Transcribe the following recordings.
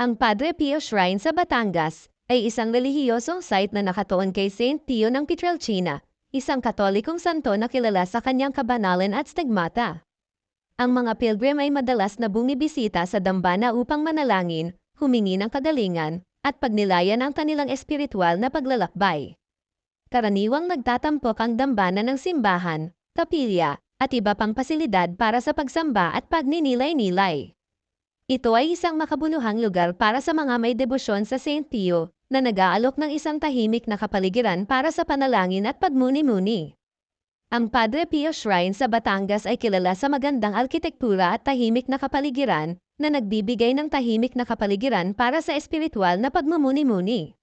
Ang Padre Pio Shrine sa Batangas ay isang relihiyosong site na nakatuon kay Saint Pio ng Pietrelcina, isang katolikong santo na kilala sa kanyang kabanalan at stigmata. Ang mga pilgrim ay madalas na bumibisita sa dambana upang manalangin, humingi ng kagalingan, at pagnilayan ang kanilang espiritual na paglalakbay. Karaniwang nagtatampok ang dambana ng simbahan, kapilya, at iba pang pasilidad para sa pagsamba at pagninilay-nilay. Ito ay isang makabuluhang lugar para sa mga may debosyon sa St. Pio na nag-aalok ng isang tahimik na kapaligiran para sa panalangin at pagmuni-muni. Ang Padre Pio Shrine sa Batangas ay kilala sa magandang arkitektura at tahimik na kapaligiran na nagbibigay ng tahimik na kapaligiran para sa espiritual na pagmumuni-muni.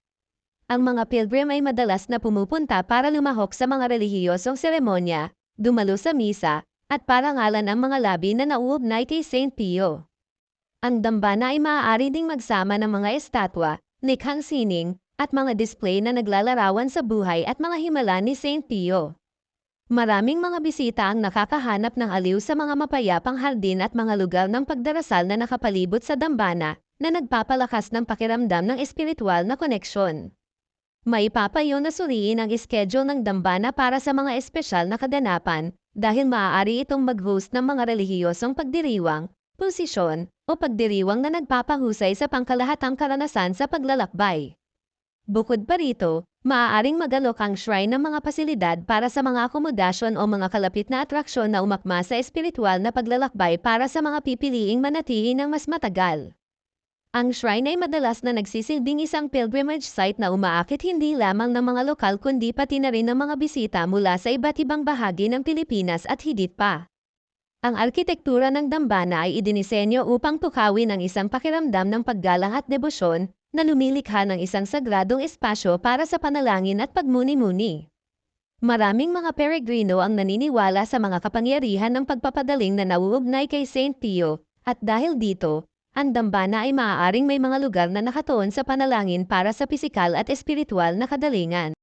Ang mga pilgrim ay madalas na pumupunta para lumahok sa mga relihiyosong seremonya, dumalo sa misa, at parangalan ang mga labi na nauugnay kay St. Pio. Ang dambana ay maaari ding magsama ng mga estatwa, likhang sining, at mga display na naglalarawan sa buhay at mga himala ni St. Pio. Maraming mga bisita ang nakakahanap ng aliw sa mga mapayapang hardin at mga lugar ng pagdarasal na nakapalibot sa dambana na nagpapalakas ng pakiramdam ng espiritual na koneksyon. Maipapayo na suriin ang schedule ng dambana para sa mga espesyal na kaganapan dahil maaari itong mag-host ng mga relihiyosong pagdiriwang, posisyon, o pagdiriwang na nagpapahusay sa pangkalahatang karanasan sa paglalakbay. Bukod pa rito, maaaring magalok ang shrine ng mga pasilidad para sa mga akomodasyon o mga kalapit na atraksyon na umakma sa espiritual na paglalakbay para sa mga pipiliing manatili ng mas matagal. Ang shrine ay madalas na nagsisilbing isang pilgrimage site na umaakit hindi lamang ng mga lokal kundi pati na rin ng mga bisita mula sa iba't ibang bahagi ng Pilipinas at higit pa. Ang arkitektura ng dambana ay idinisenyo upang tukawin ang isang pakiramdam ng paggalang at debosyon na lumilikha ng isang sagradong espasyo para sa panalangin at pagmuni-muni. Maraming mga peregrino ang naniniwala sa mga kapangyarihan ng pagpapadaling na nauugnay kay St. Pio, at dahil dito, ang dambana ay maaaring may mga lugar na nakatuon sa panalangin para sa pisikal at espiritual na kadalingan.